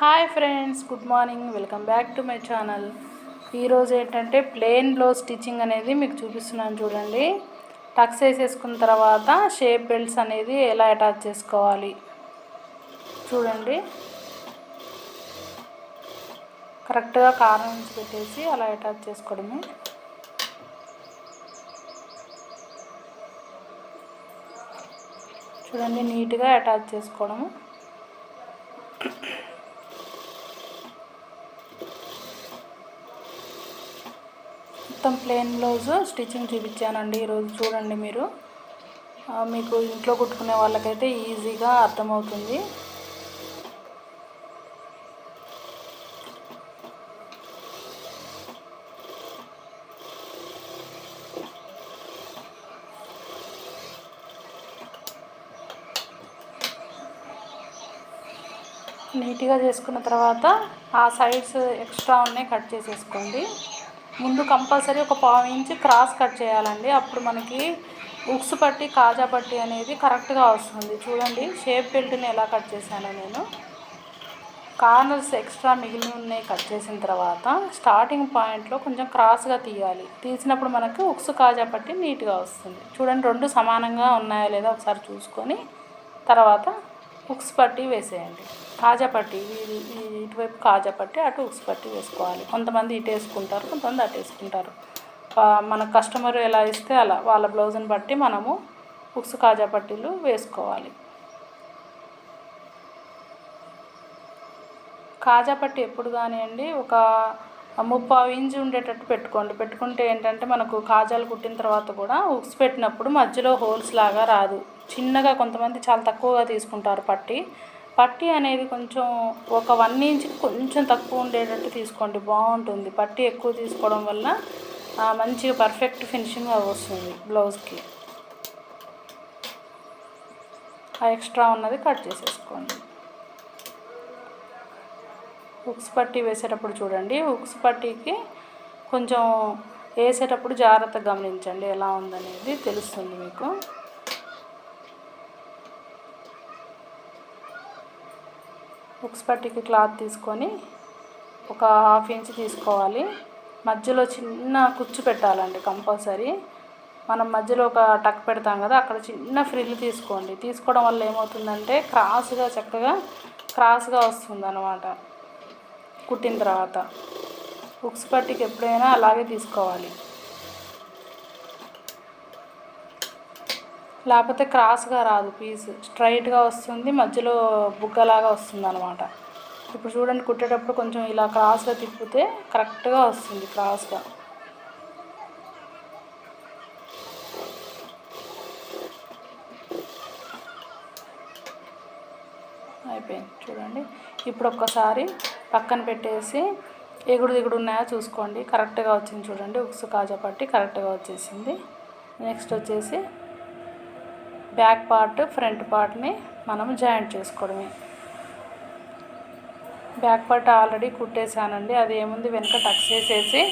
Hi friends good morning. Welcome back to my channel. ఈరోజు ఏంటంటే plain blouse stitching అనేది మీకు చూపిస్తున్నాను చూడండి. టక్స్ వేసేసుకున్న తర్వాత షేప్ బెల్ట్స్ అనేది ఎలా అటాచ్ చేసుకోవాలి? చూడండి. కరెక్ట్గా కారం నుంచి పెట్టేసి అలా అటాచ్ చేసుకోవడమే. చూడండి నీట్గా అటాచ్ చేసుకోవడము. మొత్తం ప్లెయిన్ బ్లౌజ్ స్టిచ్చింగ్ చూపించానండి. ఈరోజు చూడండి మీరు. మీకు ఇంట్లో కుట్టుకునే వాళ్ళకైతే ఈజీగా అర్థమవుతుంది. నీట్గా చేసుకున్న తర్వాత ఆ సైడ్స్ ఎక్స్ట్రా ఉన్నాయి కట్ చేసేసుకోండి. ముందు కంపల్సరీ ఒక పావు ఇంచ్ క్రాస్ కట్ చేయాలండి. అప్పుడు మనకి ఉక్స్ పట్టి కాజా పట్టి అనేది కరెక్ట్గా వస్తుంది. చూడండి షేప్ బెల్ట్ని ఎలా కట్ చేశానో నేను. కార్నర్స్ ఎక్స్ట్రా మిగిలి ఉన్నాయి కట్ చేసిన తర్వాత స్టార్టింగ్ పాయింట్లో కొంచెం క్రాస్గా తీయాలి. తీసినప్పుడు మనకు ఉక్స్ కాజా పట్టి నీట్గా వస్తుంది. చూడండి రెండు సమానంగా ఉన్నాయా లేదా ఒకసారి చూసుకొని తర్వాత ఉక్స్ పట్టి వేసేయండి. కాజా పట్టి ఇటువైపు కాజా పట్టి అటు ఉక్స్ పట్టి వేసుకోవాలి. కొంతమంది ఇటు వేసుకుంటారు కొంతమంది అటు వేసుకుంటారు. మన కస్టమర్ ఎలా ఇస్తే అలా. వాళ్ళ బ్లౌజ్ని బట్టి మనము ఉక్స్ కాజా పట్టీలు వేసుకోవాలి. కాజా పట్టి ఎప్పుడు కానివ్వండి ఒక ముప్పావు ఇంచు ఉండేటట్టు పెట్టుకోండి. పెట్టుకుంటే ఏంటంటే మనకు కాజాలు కుట్టిన తర్వాత కూడా ఉక్స్ పెట్టినప్పుడు మధ్యలో హోల్స్ లాగా రాదు. చిన్నగా కొంతమంది చాలా తక్కువగా తీసుకుంటారు పట్టి. పట్టి అనేది కొంచెం ఒక వన్ ఇంచ్ కొంచెం తక్కువ ఉండేటట్టు తీసుకోండి బాగుంటుంది. పట్టి ఎక్కువ తీసుకోవడం వల్ల మంచిగా పర్ఫెక్ట్ ఫినిషింగ్ వస్తుంది బ్లౌజ్కి ఆ ఎక్స్ట్రా ఉన్నది కట్ చేసేసుకోండి. ఉక్స్ పట్టీ వేసేటప్పుడు చూడండి ఉక్స్ పట్టీకి కొంచెం వేసేటప్పుడు జాగ్రత్తగా గమనించండి ఎలా ఉందనేది తెలుస్తుంది మీకు. బుక్స్ పట్టికి క్లాత్ తీసుకొని ఒక హాఫ్ ఇంచ్ తీసుకోవాలి. మధ్యలో చిన్న కుచ్చు పెట్టాలండి కంపల్సరీ. మనం మధ్యలో ఒక టక్ పెడతాం కదా అక్కడ చిన్న ఫ్రిల్ తీసుకోండి. తీసుకోవడం వల్ల ఏమవుతుందంటే క్రాస్గా చక్కగా క్రాస్గా వస్తుంది అనమాట కుట్టిన తర్వాత బుక్స్ పట్టికి ఎప్పుడైనా అలాగే తీసుకోవాలి. లేకపోతే క్రాస్గా రాదు పీస్. స్ట్రైట్గా వస్తుంది మధ్యలో బుగ్గలాగా వస్తుంది అనమాట ఇప్పుడు చూడండి కుట్టేటప్పుడు కొంచెం ఇలా క్రాస్గా తిప్పితే కరెక్ట్గా వస్తుంది క్రాస్గా. అయిపోయింది. చూడండి ఇప్పుడు ఒక్కసారి పక్కన పెట్టేసి ఎగుడు దిగుడు ఉన్నాయో చూసుకోండి. కరెక్ట్గా వచ్చింది చూడండి ఉక్సు కాజా పట్టి కరెక్ట్గా వచ్చేసింది. నెక్స్ట్ వచ్చేసి బ్యాక్ పార్ట్ ఫ్రంట్ పార్ట్ని మనం జాయింట్ చేసుకోవడమే. బ్యాక్ పార్ట్ ఆల్రెడీ కుట్టేశానండి. అది ఏముంది? వెనుక టక్స్ వేసేసి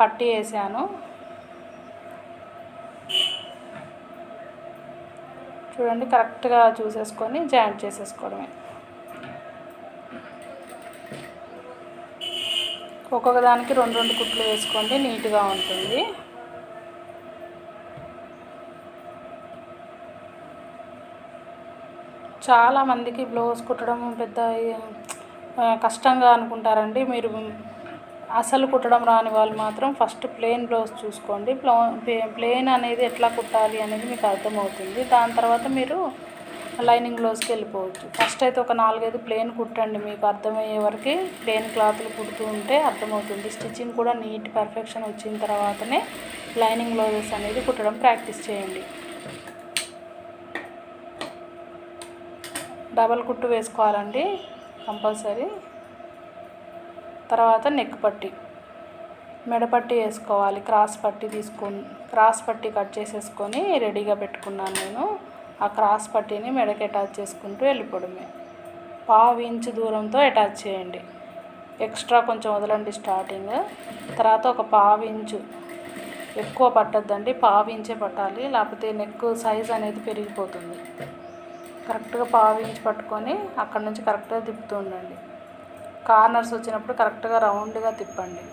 పట్టి వేసాను. చూడండి కరెక్ట్గా చూసేసుకొని జాయింట్ చేసేసుకోవడమే. ఒక్కొక్క దానికి రెండు రెండు కుట్లు వేసుకోండి. నీట్గా ఉంటుంది. చాలా మందికి బ్లౌజ్ కుట్టడం పెద్ద కష్టంగా అనుకుంటారండి. మీరు అసలు కుట్టడం రాని వాళ్ళు మాత్రం ఫస్ట్ ప్లెయిన్ బ్లౌజ్ చూసుకోండి. ప్లెయిన్ అనేది ఎట్లా కుట్టాలి అనేది మీకు అర్థమవుతుంది. దాని తర్వాత మీరు లైనింగ్ బ్లౌజ్కి వెళ్ళిపోవచ్చు. ఫస్ట్ అయితే ఒక నాలుగైదు ప్లెయిన్ కుట్టండి. మీకు అర్థమయ్యే వరకు ప్లెయిన్ క్లాత్లు కుడుతూ ఉంటే అర్థమవుతుంది. స్టిచ్చింగ్ కూడా నీట్ పర్ఫెక్షన్ వచ్చిన తర్వాతనే లైనింగ్ బ్లౌజెస్ అనేది కుట్టడం ప్రాక్టీస్ చేయండి. డబల్ కుట్టు వేసుకోవాలండి కంపల్సరీ. తర్వాత నెక్ పట్టి. మెడపట్టి వేసుకోవాలి. క్రాస్ పట్టి తీసుకొని క్రాస్ పట్టి కట్ చేసేసుకొని రెడీగా పెట్టుకున్నాను నేను. ఆ క్రాస్ పట్టీని మెడకి అటాచ్ చేసుకుంటూ వెళ్ళిపోవడమే. పావు ఇంచు దూరంతో అటాచ్ చేయండి. ఎక్స్ట్రా కొంచెం వదలండి స్టార్టింగ్. తర్వాత ఒక పావు ఇంచు ఎక్కువ పట్టద్దండి. పావు ఇంచే పట్టాలి. లేకపోతే నెక్ సైజ్ అనేది పెరిగిపోతుంది. కరెక్ట్గా పావు ఇంచ్ పట్టుకొని అక్కడ నుంచి కరెక్ట్గా తిప్పుతూ ఉండండి. కార్నర్స్ వచ్చినప్పుడు కరెక్ట్గా రౌండ్గా తిప్పండి.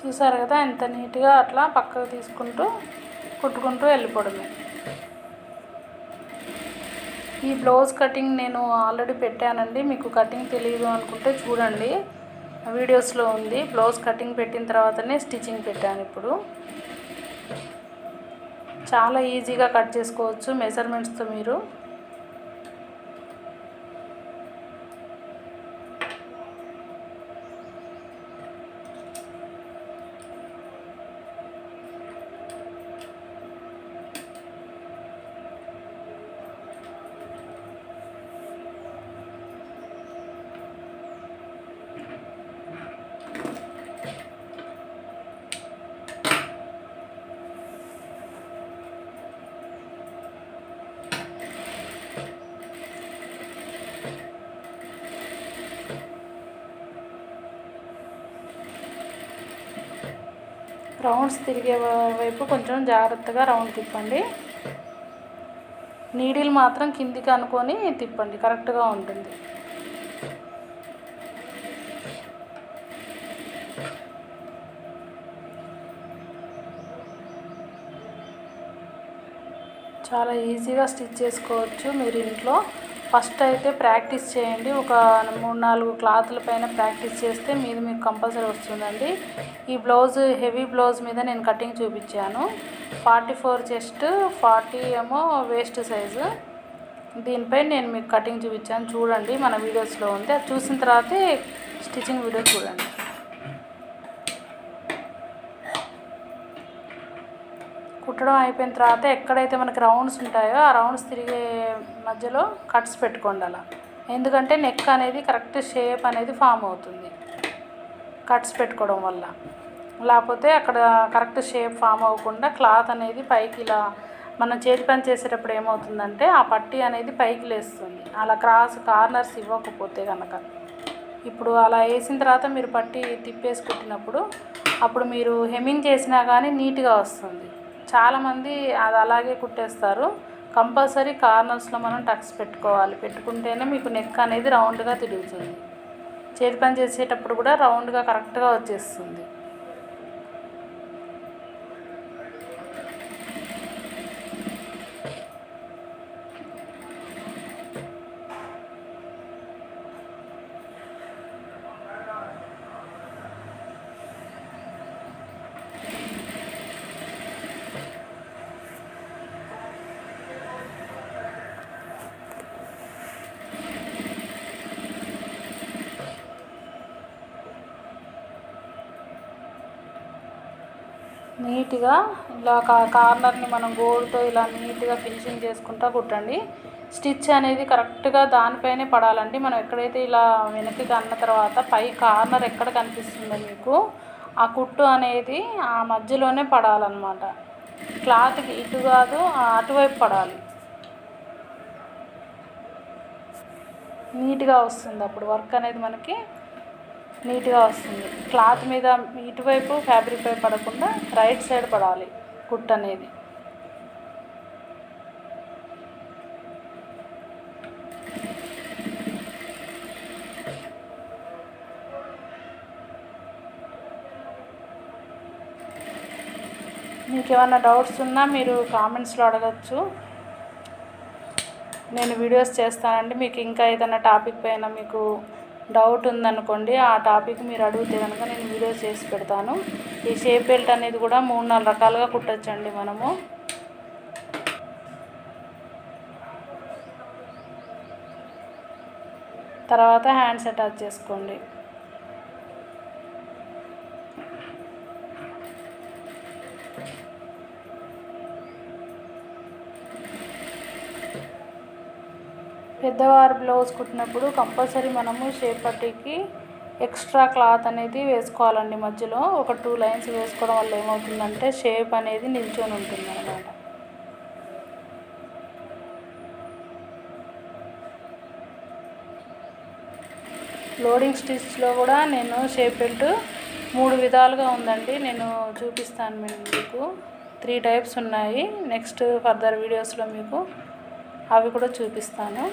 చూసారు కదా ఎంత నీట్గా అట్లా పక్కకు తీసుకుంటూ కుట్టుకుంటూ వెళ్ళిపోవడమే. ఈ బ్లౌజ్ కటింగ్ నేను ఆల్రెడీ పెట్టానండి. మీకు కటింగ్ తెలియదు అనుకుంటే చూడండి. వీడియోస్లో ఉంది. బ్లౌజ్ కటింగ్ పెట్టిన తర్వాతనే స్టిచ్చింగ్ పెట్టాను ఇప్పుడు. చాలా ఈజీగా కట్ చేసుకోవచ్చు మెజర్మెంట్స్తో మీరు. రౌండ్స్ తిరిగే వైపు కొంచెం జాగ్రత్తగా రౌండ్ తిప్పండి. నీడిల్ మాత్రం కిందికి అనుకొని తిప్పండి కరెక్ట్గా ఉంటుంది. చాలా ఈజీగా స్టిచ్ చేసుకోవచ్చు మీరు ఇంట్లో. ఫస్ట్ అయితే ప్రాక్టీస్ చేయండి. ఒక మూడు నాలుగు క్లాతుల పైన ప్రాక్టీస్ చేస్తే మీది మీకు కంపల్సరీ వస్తుందండి. ఈ బ్లౌజ్ హెవీ బ్లౌజ్ మీద నేను కటింగ్ చూపించాను. ఫార్టీ ఫోర్ చెస్ట్ ఫార్టీ ఏమో వేస్ట్ సైజు. దీనిపై నేను మీకు కటింగ్ చూపించాను. చూడండి మన వీడియోస్లో ఉంది. అది చూసిన తర్వాతే స్టిచ్చింగ్ వీడియో చూడండి. కుట్టడం అయిపోయిన తర్వాత ఎక్కడైతే మనకి రౌండ్స్ ఉంటాయో ఆ రౌండ్స్ తిరిగే మధ్యలో కట్స్ పెట్టుకోండి అలా. ఎందుకంటే నెక్ అనేది కరెక్ట్ షేప్ అనేది ఫామ్ అవుతుంది కట్స్ పెట్టుకోవడం వల్ల. లేకపోతే అక్కడ కరెక్ట్ షేప్ ఫామ్ అవ్వకుండా క్లాత్ అనేది పైకి ఇలా మనం చేతి పని చేసేటప్పుడు ఏమవుతుందంటే ఆ పట్టీ అనేది పైకి లేస్తుంది. అలా క్రాస్ కార్నర్స్ ఇవ్వకపోతే కనుక ఇప్పుడు అలా వేసిన తర్వాత మీరు పట్టి తిప్పేసి కుట్టినప్పుడు అప్పుడు మీరు హెమ్మింగ్ చేసినా కానీ నీట్గా వస్తుంది. చాలామంది అది అలాగే కుట్టేస్తారు. కంపల్సరీ కార్నర్స్లో మనం టక్స్ పెట్టుకోవాలి. పెట్టుకుంటేనే మీకు నెక్ అనేది రౌండ్గా తిరుగుతుంది. చేతి పని చేసేటప్పుడు కూడా రౌండ్గా కరెక్ట్గా వచ్చేస్తుంది. నీట్గా ఇలా కా కార్నర్ని మనం గోల్డ్తో ఇలా నీట్గా ఫినిషింగ్ చేసుకుంటా కుట్టండి. స్టిచ్ అనేది కరెక్ట్గా దానిపైనే పడాలండి. మనం ఎక్కడైతే ఇలా వెనక్కి అన్న తర్వాత పై కార్నర్ ఎక్కడ కనిపిస్తుందో మీకు ఆ కుట్టు అనేది ఆ మధ్యలోనే పడాలన్నమాట. క్లాత్కి ఇటు కాదు అటువైపు పడాలి. నీట్గా వస్తుంది అప్పుడు వర్క్ అనేది మనకి నీట్గా వస్తుంది. క్లాత్ మీద ఇటువైపు ఫ్యాబ్రిక్ పై పడకుండా రైట్ సైడ్ పడాలి కుట్ అనేది. మీకు ఏమైనా డౌట్స్ ఉన్నా మీరు కామెంట్స్లో అడగచ్చు. నేను వీడియోస్ చేస్తానండి. మీకు ఇంకా ఏదైనా టాపిక్ పైన మీకు డౌట్ ఉందనుకోండి ఆ టాపిక్ మీరు అడిగితే కనుక నేను వీడియో చేసి పెడతాను. ఈ షేప్ బెల్ట్ అనేది కూడా మూడు నాలుగు రకాలుగా కుట్టచ్చండి మనము. తర్వాత హ్యాండ్స్ అటాచ్ చేసుకోండి. పెద్దవారు బ్లౌజ్ కుట్టినప్పుడు కంపల్సరీ మనము షేపట్టికి ఎక్స్ట్రా క్లాత్ అనేది వేసుకోవాలండి మధ్యలో. ఒక టూ లైన్స్ వేసుకోవడం వల్ల ఏమవుతుందంటే షేప్ అనేది నిల్చొని ఉంటుంది అనమాట లోడింగ్ స్టిచ్లో కూడా నేను షేప్ బెల్ట్ మూడు విధాలుగా ఉందండి. నేను చూపిస్తాను మీకు. త్రీ టైప్స్ ఉన్నాయి. నెక్స్ట్ ఫర్దర్ వీడియోస్లో మీకు అవి కూడా చూపిస్తాను.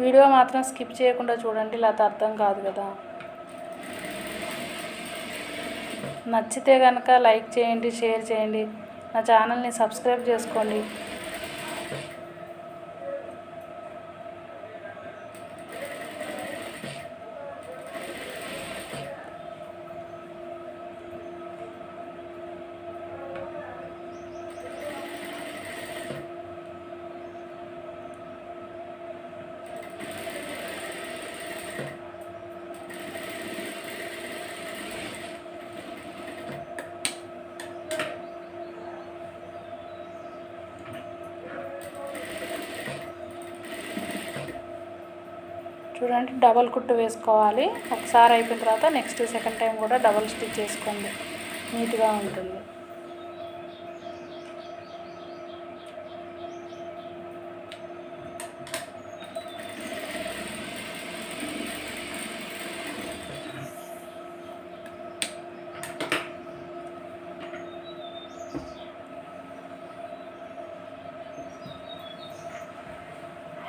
వీడియో మాత్రం స్కిప్ చేయకుండా చూడండి లేకపోతే అర్థం కాదు కదా. నచ్చితే కనుక లైక్ చేయండి షేర్ చేయండి. నా ఛానల్ని సబ్స్క్రైబ్ చేసుకోండి. చూడండి డబల్ కుట్టు వేసుకోవాలి. ఒకసారి అయిపోయిన తర్వాత నెక్స్ట్ సెకండ్ టైం కూడా డబల్ స్టిచ్ చేసుకోండి. నీట్గా ఉంటుంది.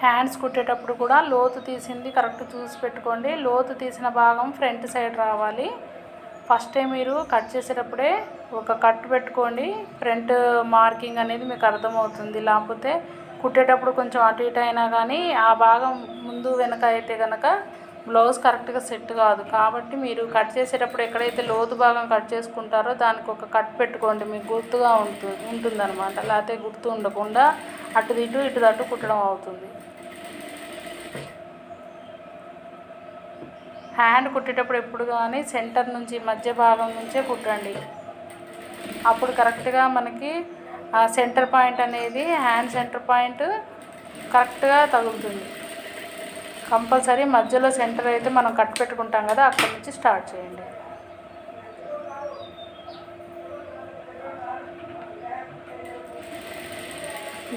హ్యాండ్స్ కుట్టేటప్పుడు కూడా లోతు తీసింది కరెక్ట్ చూసి పెట్టుకోండి. లోతు తీసిన భాగం ఫ్రంట్ సైడ్ రావాలి. ఫస్ట్ టైం మీరు కట్ చేసేటప్పుడే ఒక కట్ పెట్టుకోండి. ఫ్రంట్ మార్కింగ్ అనేది మీకు అర్థమవుతుంది. లేకపోతే కుట్టేటప్పుడు కొంచెం అటు ఇటు అయినా కానీ ఆ భాగం ముందు వెనక అయితే కనుక బ్లౌజ్ కరెక్ట్గా సెట్ కాదు. కాబట్టి మీరు కట్ చేసేటప్పుడు ఎక్కడైతే లోతు భాగం కట్ చేసుకుంటారో దానికి ఒక కట్ పెట్టుకోండి. మీకు గుర్తుగా ఉంటుంది ఉంటుందన్నమాట. లేకపోతే గుర్తు ఉండకుండా అటు ఇటు ఇటు దట్టు కుట్టడం అవుతుంది. హ్యాండ్ కుట్టేటప్పుడు ఎప్పుడు కానీ సెంటర్ నుంచి మధ్య భాగం నుంచే కుట్టండి. అప్పుడు కరెక్ట్గా మనకి ఆ సెంటర్ పాయింట్ అనేది హ్యాండ్ సెంటర్ పాయింట్ కరెక్ట్గా తగులుతుంది. కంపల్సరీ మధ్యలో సెంటర్ అయితే మనం కట్ పెట్టుకుంటాం కదా అక్కడి నుంచి స్టార్ట్ చేయండి.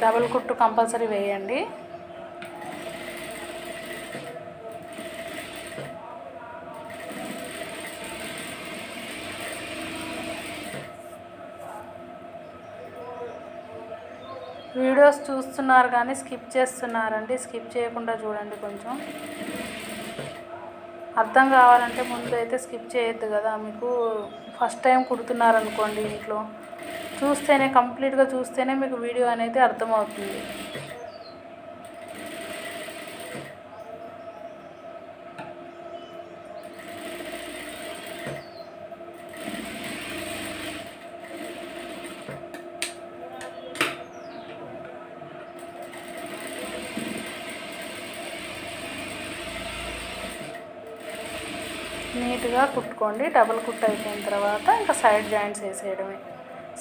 డబుల్ కుట్టు కంపల్సరీ వేయండి. వీడియోస్ చూస్తున్నారు కానీ స్కిప్ చేస్తున్నారండి. స్కిప్ చేయకుండా చూడండి కొంచెం. అర్థం కావాలంటే ముందు అయితే స్కిప్ చేయొద్దు కదా. మీకు ఫస్ట్ టైం కుడుతున్నారనుకోండి ఇంట్లో. చూస్తేనే కంప్లీట్గా చూస్తేనే మీకు వీడియో అనేది అర్థమవుతుంది. నీట్గా కుట్టుకోండి డబుల్ కుట్ అయిపోయిన తర్వాత ఇంకా సైడ్ జాయింట్స్ వేసేయడమే.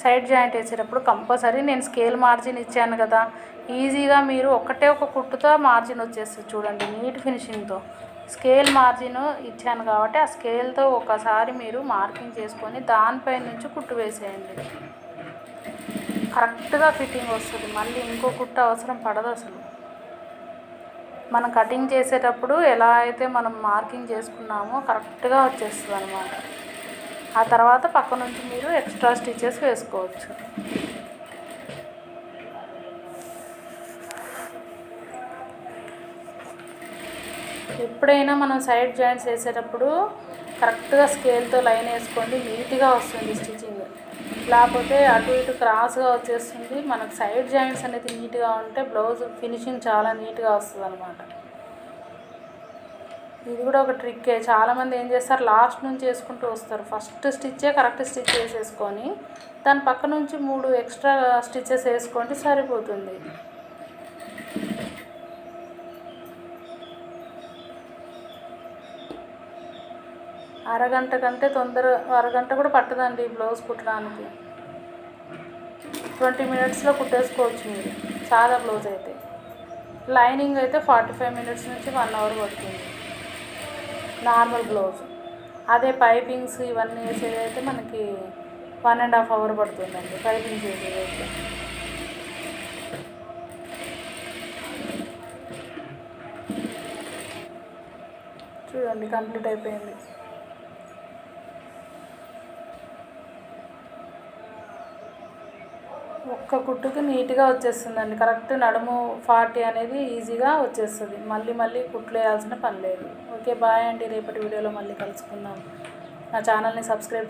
సైడ్ జాయింట్ వేసేటప్పుడు కంపల్సరీ నేను స్కేల్ మార్జిన్ ఇచ్చాను కదా. ఈజీగా మీరు ఒకటే ఒక కుట్టుతో మార్జిన్ వచ్చేస్తుంది చూడండి నీట్ ఫినిషింగ్తో. స్కేల్ మార్జిన్ ఇచ్చాను కాబట్టి ఆ స్కేల్తో ఒకసారి మీరు మార్కింగ్ చేసుకొని దానిపై నుంచి కుట్టు వేసేయండి. కరెక్ట్గా ఫిట్టింగ్ వస్తుంది. మళ్ళీ ఇంకో కుట్ట అవసరం పడదు అసలు. మనం కటింగ్ చేసేటప్పుడు ఎలా అయితే మనం మార్కింగ్ చేసుకున్నామో కరెక్ట్గా వచ్చేస్తుంది అనమాట ఆ తర్వాత పక్క నుంచి మీరు ఎక్స్ట్రా స్టిచెస్ వేసుకోవచ్చు. ఎప్పుడైనా మనం సైడ్ జాయింట్స్ వేసేటప్పుడు కరెక్ట్గా స్కేల్తో లైన్ వేసుకోండి నీట్గా వస్తుంది స్టిచ్చింగ్ లేకపోతే అటు ఇటు క్రాస్గా వచ్చేస్తుంది. మనకు సైడ్ జాయింట్స్ అనేది నీట్గా ఉంటే బ్లౌజ్ ఫినిషింగ్ చాలా నీట్గా వస్తుంది అనమాట ఇది కూడా ఒక ట్రిక్కే. చాలామంది ఏం చేస్తారు? లాస్ట్ నుంచి వేసుకుంటూ వస్తారు. ఫస్ట్ స్టిచ్చే కరెక్ట్ స్టిచ్ వేసేసుకొని దాని పక్క నుంచి మూడు ఎక్స్ట్రా స్టిచ్చెస్ వేసుకోండి సరిపోతుంది. అరగంట కంటే తొందర అరగంట కూడా పట్టదండి బ్లౌజ్ కుట్టడానికి. ట్వంటీ మినిట్స్లో కుట్టేసుకోవచ్చు మీరు. చాలా బ్లౌజ్ అయితే. లైనింగ్ అయితే ఫార్టీ ఫైవ్ మినిట్స్ నుంచి వన్ అవర్ పడుతుంది. Normal blouse. అదే పైపింగ్స్ ఇవన్నీ వేసేది అయితే మనకి వన్ అండ్ హాఫ్ అవర్ పడుతుందండి. పైపింగ్ చేసేదైతే చూడండి కంప్లీట్ అయిపోయింది. ఒక్క కుట్టుకి నీట్గా వచ్చేస్తుందండి. కరెక్ట్ నడుము ఫార్టీ అనేది ఈజీగా వచ్చేస్తుంది. మళ్ళీ మళ్ళీ కుట్లు వేయాల్సిన పని లేదు. ఓకే బాయ్ అండి. రేపటి వీడియోలో మళ్ళీ కలుసుకుందాం. నా ఛానల్ని సబ్స్క్రైబ్ చే